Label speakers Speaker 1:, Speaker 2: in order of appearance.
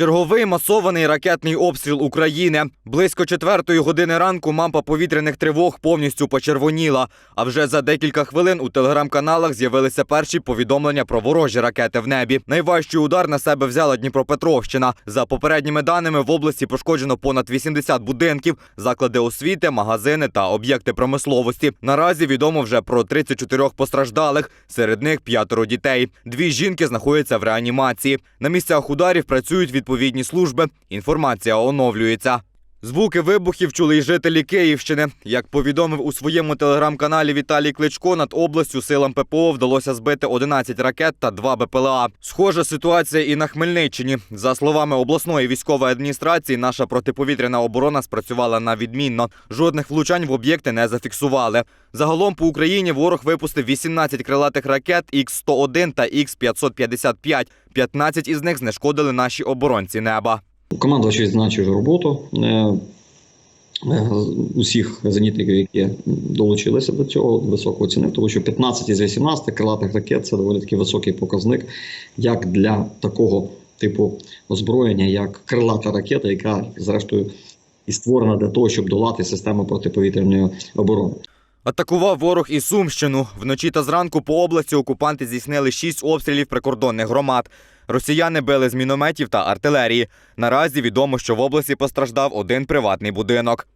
Speaker 1: Черговий масований ракетний обстріл України. Близько четвертої години ранку мампа повітряних тривог повністю почервоніла. А вже за декілька хвилин у телеграм-каналах з'явилися перші повідомлення про ворожі ракети в небі. Найважчий удар на себе взяла Дніпропетровщина. За попередніми даними в області пошкоджено понад 80 будинків, заклади освіти, магазини та об'єкти промисловості. Наразі відомо вже про 34 постраждалих. Серед них п'ятеро дітей. Дві жінки знаходяться в реанімації. На місцях ударів працюють відповідні служби. Інформація оновлюється. Звуки вибухів чули й жителі Київщини. Як повідомив у своєму телеграм-каналі Віталій Кличко, над областю силам ППО вдалося збити 11 ракет та 2 БПЛА. Схожа ситуація і на Хмельниччині. За словами обласної військової адміністрації, наша протиповітряна оборона спрацювала на відмінно. Жодних влучань в об'єкти не зафіксували. Загалом по Україні ворог випустив 18 крилатих ракет Х-101 та Х-555. 15 із них знешкодили наші оборонці неба.
Speaker 2: Командувач відзначив роботу е, е, усіх зенітників, які долучилися до цього, високо оцінив, тому що 15 із 18 крилатих ракет це доволі таки високий показник, як для такого типу озброєння, як крилата ракета, яка зрештою і створена для того, щоб долати систему протиповітряної оборони.
Speaker 1: Атакував ворог і Сумщину. Вночі та зранку по області окупанти здійснили шість обстрілів прикордонних громад. Росіяни били з мінометів та артилерії. Наразі відомо, що в області постраждав один приватний будинок.